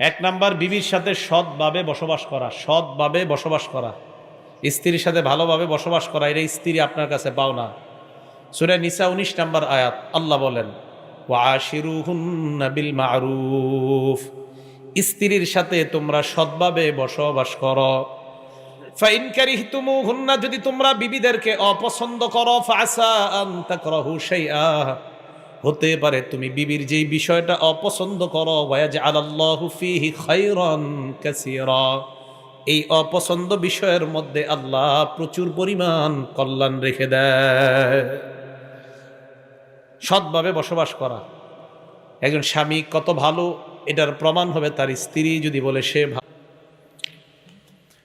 এক নাম্বার, বিবির সাথে সৎভাবে বসবাস করা, সৎভাবে বসবাস করা। স্ত্রীর সাথে ভালোভাবে বসবাস করা, এটা স্ত্রী আপনার কাছে পাও না সুরে নিসা উনিশ নাম্বার আয়াত, আল্লাহ বলেন বিল মারুফ স্ত্রীর সাথে তোমরা সৎভাবে বসবাস করো। ফাইন কারিহতুমুহুন্না, যদি তোমরা বিবিদেরকে অপছন্দ করো ফাসা আন তাকরাহু শাইআ। হতে পারে, তুমি বিবির যেই বিষয়টা অপছন্দ করো এই অপছন্দ বিষয়ের মধ্যে আল্লাহ প্রচুর পরিমাণ কল্যাণ রেখে দেয়। সৎভাবে বসবাস করা। একজন স্বামী কত ভালো, এটার প্রমাণ হবে তার স্ত্রী যদি বলে সে ভালো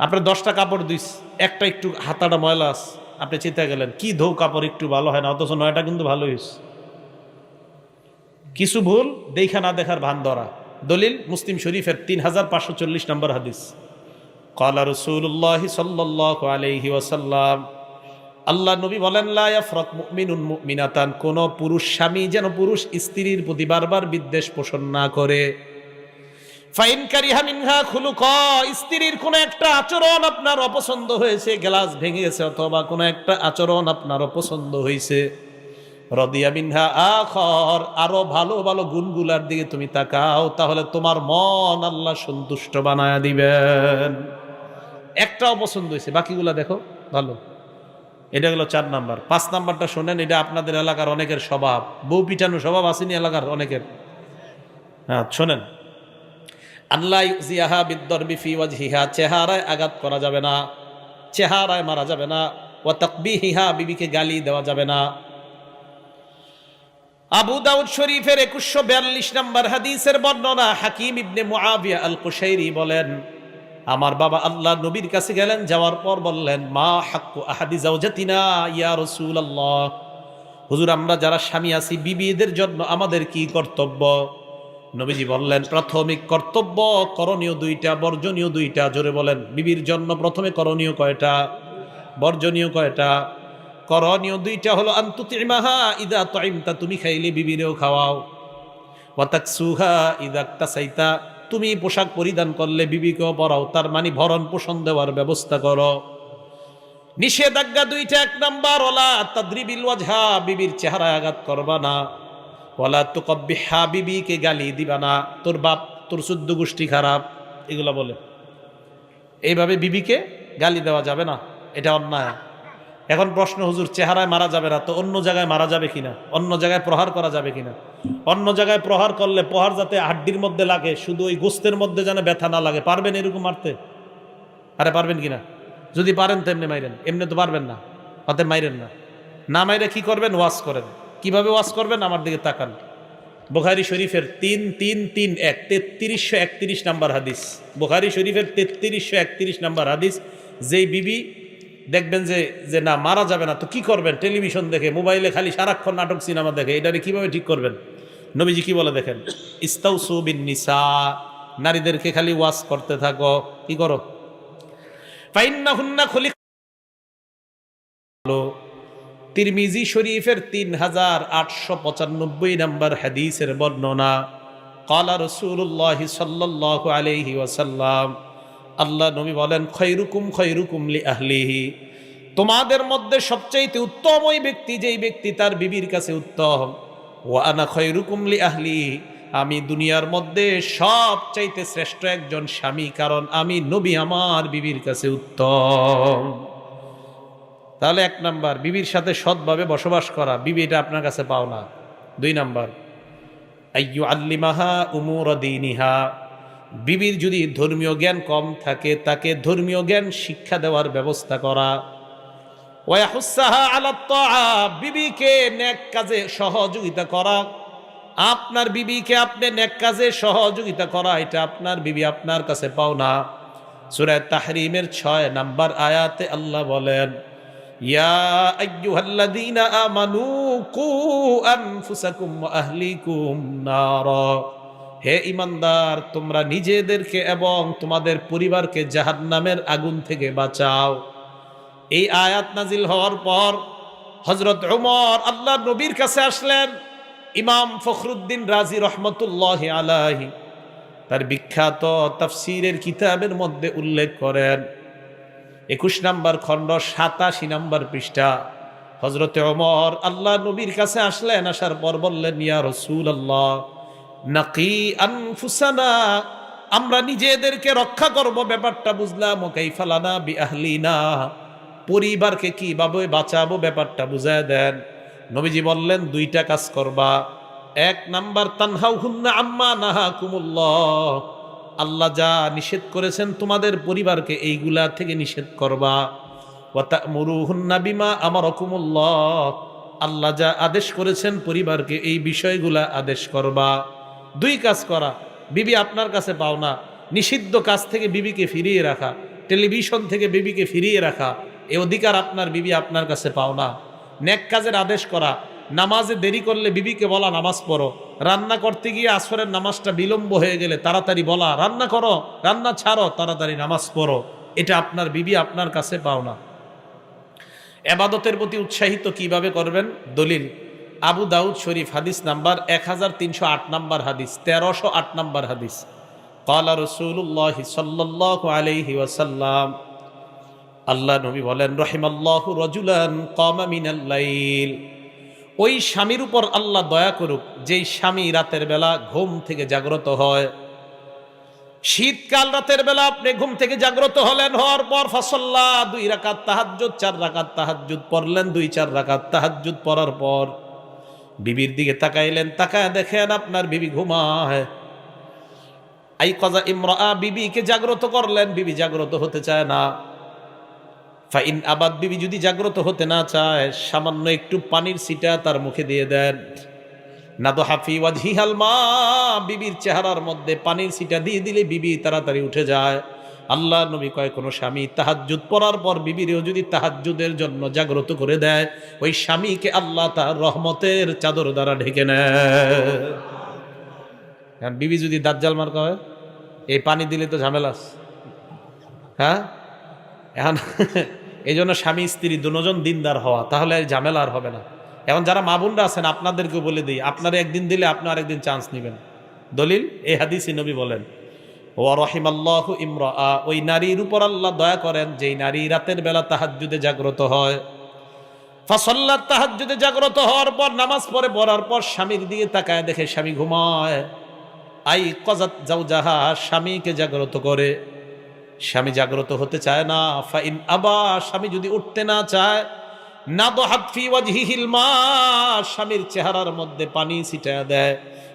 আপনার দশটা কাপড় দিস একটা একটু হাতাটা ময়লা আস আপনি চিন্তা গেলেন কি ধৌ কাপড় একটু ভালো হয় না, অথচ নয়টা কিন্তু ভালো হয়েছে কিছু ভুল দেখা না দেখার ভান ধরা। দলিল মুসলিম শরীফের তিন হাজার পাঁচশো চল্লিশ নম্বর হাদিস। কলা রসুল্লাহ সাল্লাহ আলহি ওয়াসাল্লাম, আল্লাহ নবী বলেন লাফরত মুমিনুন কোন পুরুষ স্বামী যেন পুরুষ স্ত্রীর প্রতি বারবার বিদ্বেষ পোষণ না করে। স্ত্রীর কোন একটা আচরণ আপনার অপছন্দ হয়েছে, গ্লাস ভেঙে গেছে অথবা কোন একটা আচরণ আপনার অপছন্দ হয়েছে। রদিয়া মিনহা আখর, আরও ভালো ভালো গুণগুলার দিকে তুমি তাকাও, তাহলে তোমার মন আল্লাহ সন্তুষ্ট বানায় দিবেন। একটাও পছন্দ হয়েছে, বাকিগুলা দেখো, ভালো। এটা গেল চার নাম্বার। পাঁচ নাম্বারটা শোনেন, এটা আপনাদের এলাকার অনেকের স্বভাব। বউ পিটানো স্বভাব আসেনি এলাকার অনেকের। হ্যাঁ শোনেন। আল্লাহ জিয়াহা চেহারায় আঘাত করা যাবে না, চেহারায় মারা যাবে না ও তকবিহিহা বিবিকে গালি দেওয়া যাবে না। আবু দাউদ শরীফের একুশশো বিয়াল্লিশ নম্বর হাদিসের বর্ণনা হাকিম ইবনে মুআবিয়া আল কুশাইরি বলেন, আমার বাবা আল্লাহ নবীর কাছে গেলেন, যাওয়ার পর বললেন, মা হাক্কু আহাদি জাওজাতিনা ইয়া রাসূলুল্লাহ। হুজুর, আমরা যারা স্বামী আছি, বিবিদের জন্য আমাদের কি কর্তব্য? নবীজি বললেন, প্রাথমিক কর্তব্য, করণীয় দুইটা, বর্জনীয় দুইটা। জোরে বলেন, বিবির জন্য প্রথমে করণীয় কয়টা? বর্জনীয় কয়টা? করণীয় দুইটা হলো, আন্তুতিমাহা ইদা তাইমতা, তুমি খাইলে বিবিরেও খাওয়াও। ওয়াতাকসুহা ইদা তাসাইতা, তুমি পোশাক পরিধান করলে বিবিকেও পরাও, তার মানে ভরণ পোষণ দেওয়ার ব্যবস্থা করো। নিষেধাজ্ঞা দুইটা, এক নাম্বার, ওলা তাদ্রিবিল ওয়াজহা, বিবির চেহারায় আঘাত করবা না। ওলা তো কব্বিহা বিবিকে গালি দিবা না, তোর বাপ, তোর শুদ্ধ গোষ্ঠী খারাপ, এগুলো বলে। এইভাবে বিবিকে গালি দেওয়া যাবে না, এটা অন্যায়। এখন প্রশ্ন, হুজুর, চেহারায় মারা যাবে না তো অন্য জায়গায় মারা যাবে কিনা? অন্য জায়গায় প্রহার করা যাবে কিনা? অন্য জায়গায় প্রহার করলে প্রহার যাতে হাড্ডির মধ্যে লাগে, শুধু ওই গোস্তের মধ্যে যেন ব্যথা না লাগে। পারবেন এরকম মারতে? আরে, পারবেন কিনা? যদি পারেন তো এমনি মাইরেন। এমনি তো পারবেন না। হাতে মাইরেন না। না মাইরে কি করবেন? ওয়াশ করেন। কীভাবে ওয়াশ করবেন? আমার দিকে তাকান। বুখারি শরীফের তিন তিন তিন, এক, তেত্রিশশো একত্রিশ নাম্বার হাদিস। বুখারি শরীফের তেত্রিশশো একত্রিশ নাম্বার হাদিস, যেই বিবি দেখবেন যে যে না, মারা যাবে না, তো কি করবেন? টেলিভিশন দেখে, মোবাইলে খালি সারাক্ষণ নাটক, সিনেমা দেখে এটারে কীভাবে ঠিক করবেন? নবীজি কি বলে দেখেন? ইস্তাউসু বিন নিসা নারীদেরকে খালি ওয়াশ করতে থাকো, কি করো? ফাইন্না খলি তিরমিজি শরীফের তিন হাজার আটশো পঁচানব্বই নম্বর হাদিসের বর্ণনা, কালা রসুল্লাহ সাল্লাহ আলহি ওয়াসাল্লাম আল্লাহ নবী বলেন, খৈরুকুম খৈরুকুম লি আহলিহি। তোমাদের মধ্যে সবচাইতে উত্তম ওই ব্যক্তি, যেই ব্যক্তি তার বিবির কাছে উত্তম। ও আনা খৈরুকুম লি আহলি আমি দুনিয়ার মধ্যে সবচাইতে শ্রেষ্ঠ একজন স্বামী, কারণ আমি নবী আমার বিবির কাছে উত্তম। তাহলে এক নাম্বার, বিবির সাথে সৎভাবে বসবাস করা, বিবি এটা আপনার কাছে পাও না দুই নাম্বার আল্লিমাহা উমুর দিনিহা। বিবির যদি ধর্মীয় জ্ঞান কম থাকে, তাকে ধর্মীয় জ্ঞান শিক্ষা দেওয়ার ব্যবস্থা করা। বিবিকে নেক কাজে সহযোগিতা করা। আপনার বিবিকে আপনি নেক কাজে সহযোগিতা করা, এটা আপনার বিবি আপনার কাছে পাও না সুরায় তাহরিমের ছয় নাম্বার আয়াতে আল্লাহ বলেন, ইয়া আমানু কু আনফুসাকুম আহলিকুম নারা। হে ইমানদার, তোমরা নিজেদেরকে এবং তোমাদের পরিবারকে জাহান্নামের আগুন থেকে বাঁচাও। এই আয়াত নাজিল হওয়ার পর হজরত উমর আল্লাহ নবীর কাছে আসলেন। ইমাম ফখরুদ্দিন রাজি রহমতুল্লাহ আলাহি তার বিখ্যাত তাফসিরের কিতাবের মধ্যে উল্লেখ করেন। একুশ নাম্বার খণ্ড সাতাশি নাম্বার পৃষ্ঠা। হজরতে অমর আল্লাহ নবীর কাছে আসলেন, আসার পর বললেন, ইয়া রসুল আল্লাহ নাকি আনফুসানা? আমরা নিজেদেরকে রক্ষা করব, ব্যাপারটা বুঝলাম। ও কাইফালানা বি আহলিনা পরিবারকে কীভাবে বাঁচাবো, ব্যাপারটা বুঝায় দেন। নবীজি বললেন, দুইটা কাজ করবা। এক নাম্বার তানহাউ হুন্না আম্মা নাহা কুমুল্লাহ আল্লাহ যা নিষেধ করেছেন তোমাদের পরিবারকে, এইগুলা থেকে নিষেধ করবা। বিমা আমার অকুমুল্লাহ আল্লাহ যা আদেশ করেছেন পরিবারকে, এই বিষয়গুলা আদেশ করবা। দুই কাজ করা। বিবি আপনার কাছে পাওনা। নিষিদ্ধ কাজ থেকে বিবিকে ফিরিয়ে রাখা। টেলিভিশন থেকে বিবিকে ফিরিয়ে রাখা। এ অধিকার আপনার, বিবি আপনার কাছে পাও না নেক কাজের আদেশ করা। নামাজে দেরি করলে বিবিকে বলা, নামাজ পড়ো। রান্না করতে গিয়ে আসরের নামাজটা বিলম্ব হয়ে গেলে তাড়াতাড়ি বলা, রান্না করো, রান্না ছাড়ো, তাড়াতাড়ি নামাজ পড়ো। এটা আপনার, বিবি আপনার কাছে পাওনা। এবাদতের প্রতি উৎসাহিত কীভাবে করবেন? দলিল। আবু দাউদ শরীফ হাদিস নাম্বার এক হাজার তিনশো আট নাম্বার হাদিস, তেরোশো আট নাম্বার হাদিস। কলা রসুল্লাহ সাল্লাহ আলহি আল্লাহ নবী বলেন, রহিমাল্লাহ রজুলান কমা মিনাল্লাইল ওই স্বামীর উপর আল্লাহ দয়া করুক, যেই স্বামী রাতের বেলা ঘুম থেকে জাগ্রত হয়। শীতকাল রাতের বেলা আপনি ঘুম থেকে জাগ্রত হলেন, হওয়ার পর ফসল্লা দুই রাকাত তাহাজ্জুদ, চার রাকাত তাহাজ্জুদ পড়লেন, দুই চার রাকাত তাহাজ্জুদ পড়ার পর বিবির দিকে তাকাইলেন, তাকায় দেখেন আপনার বিবি ঘুমায়। আই কজা ইমরা বিবিকে জাগ্রত করলেন, বিবি জাগ্রত হতে চায় না। ফাইন আবাদ, বিবি যদি জাগ্রত হতে না চায়, সামান্য একটু পানির সিটা তার মুখে দিয়ে দেন। না তো হাফি ওয়াজহিহাল মা, বিবির চেহারার মধ্যে পানির সিটা দিয়ে দিলে বিবি তাড়াতাড়ি উঠে যায়। আল্লাহ নবী কয়, কোনো স্বামী তাহাজ্জুদ পড়ার পর বিবিরেও যদি তাহাজ্জুদের জন্য জাগ্রত করে দেয়, ওই স্বামীকে আল্লাহ তার রহমতের চাদর দ্বারা ঢেকে নেয়। কারণ বিবি যদি দাজ্জাল মার কয়, এই পানি দিলে তো ঝামেলাস হ্যাঁ? এখন এই জন্য স্বামী, স্ত্রী দুজন দিনদার হওয়া, তাহলে ঝামেলা আর হবে না। এখন যারা মা বোনরা আছেন আপনাদেরকে বলে দিই, আপনারা একদিন দিলে আপনি আরেকদিন চান্স নেবেন। দলিল, এই হাদিসি নবী বলেন। ও রহিমাল্লাহ ইমরা ওই নারীর উপর আল্লাহ দয়া করেন যেই নারী রাতের বেলা তাহাজ্জুদে জাগ্রত হয়। ফসল্লার তাহাজ্জুদে জাগ্রত হওয়ার পর, নামাজ পড়ে পড়ার পর স্বামীর দিকে তাকায় দেখে স্বামী ঘুমায়। আই কজাত যাও যাহা স্বামীকে জাগ্রত করে। স্বামী জাগ্রত হতে চায় না। ফাইন আবা, স্বামী যদি উঠতে না চায় স্বামীর চেহারার মধ্যে পানি ছিটায় দেয়।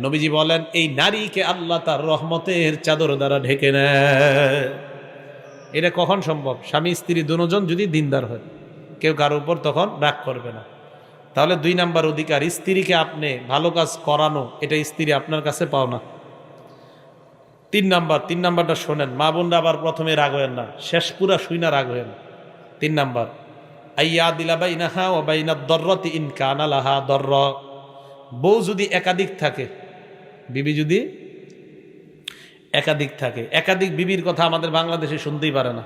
নবীজি বলেন, এই নারীকে আল্লাহ তার রহমতের চাদর দ্বারা ঢেকে নেয়। এটা কখন সম্ভব? স্বামী, স্ত্রী দুজন যদি দিনদার হয়, কেউ কারোর উপর তখন রাগ করবে না। তাহলে দুই নাম্বার অধিকার, স্ত্রীকে আপনি ভালো কাজ করানো, এটা স্ত্রী আপনার কাছে পাও না। তিন নাম্বার, তিন নাম্বারটা শোনেন, মা বোনরা আবার প্রথমে রাগ হয়েন না, শেষ পুরা শুই না রাগ হয়েন তিন নাম্বার আইয়া দিলা ও বাইনা বউ যদি একাধিক থাকে, বিবি যদি একাধিক থাকে, একাধিক বিবির কথা আমাদের বাংলাদেশে শুনতেই পারে না।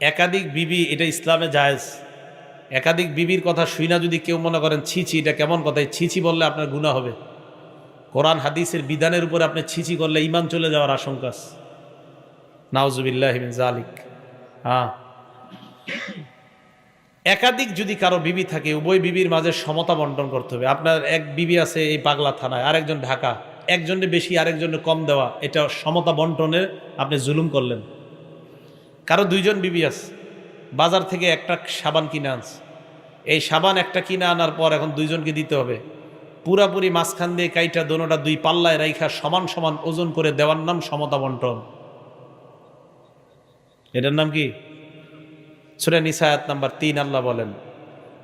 একাধিক বিবি, এটা ইসলামে জায়েজ। একাধিক বিবির কথা শুই না যদি কেউ মনে করেন ছিছি এটা কেমন কথা ছিছি বললে আপনার গুণা হবে। কোরআন, হাদিসের বিধানের উপরে আপনি ছিছি করলে ইমান চলে যাওয়ার আশঙ্কা। নাউজুবিল্লাহ জালিক হ্যাঁ। একাধিক যদি কারও বিবি থাকে, উভয় বিবির মাঝে সমতা বন্টন করতে হবে। আপনার এক বিবি আছে এই পাগলা থানায়, আরেকজন ঢাকা। একজনের বেশি, আরেকজনের কম দেওয়া। এটা সমতা বন্টনের আপনি জুলুম করলেন। কারও দুইজন বিবি আছে, বাজার থেকে একটা সাবান কিনে আনছে। এই সাবান একটা কিনে আনার পর এখন দুইজনকে দিতে হবে। পুরাপুরি মাঝখান দিয়ে কাইটা দোনোটা দুই পাল্লায় রাইখা সমান সমান ওজন করে দেওয়ার নাম সমতা বন্টন। এটার নাম কি? সুরে নিসায়াত নাম্বার তিন আল্লাহ বলেন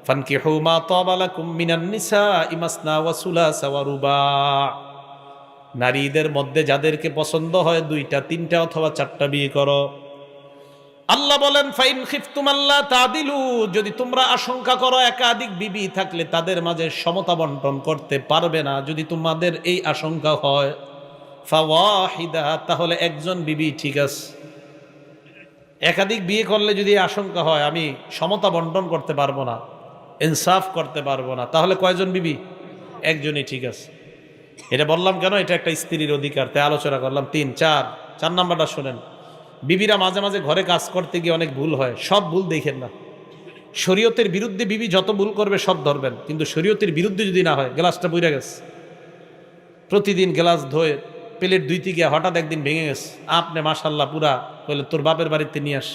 ফানকি হুমা তবালাকুম মিনান নিসা ইমাসনা ওয়াসুলা সাওয়ারুবা নারীদের মধ্যে যাদেরকে পছন্দ হয় দুইটা, তিনটা অথবা চারটা বিয়ে করো। আল্লাহ বলেন, ফাইন খিফতুম আল্লাহ তাদিলু যদি তোমরা আশঙ্কা করো একাধিক বিবি থাকলে তাদের মাঝে সমতা বন্টন করতে পারবে না। যদি তোমাদের এই আশঙ্কা হয়, ফাওয়াহিদা তাহলে একজন বিবি ঠিক আছে। একাধিক বিয়ে করলে যদি আশঙ্কা হয়, আমি সমতা বন্টন করতে পারব না, ইনসাফ করতে পারব না, তাহলে কয়জন বিবি? একজনই ঠিক আছে। এটা বললাম কেন? এটা একটা স্ত্রীর অধিকার। তাই আলোচনা করলাম। তিন, চার চার নাম্বারটা শোনেন। বিবিরা মাঝে মাঝে ঘরে কাজ করতে গিয়ে অনেক ভুল হয়। সব ভুল দেখেন না। শরীয়তের বিরুদ্ধে বিবি যত ভুল করবে, সব ধরবেন। কিন্তু শরীয়তের বিরুদ্ধে যদি না হয়, গ্লাসটা বইরা গেছে। প্রতিদিন গ্লাস ধোয়ে প্লেট দুই থেকে হঠাৎ একদিন ভেঙে গেছে। আপনি মাসাল্লাহ পুরা বলে তোর বাপের বাড়িতে নিয়ে আস।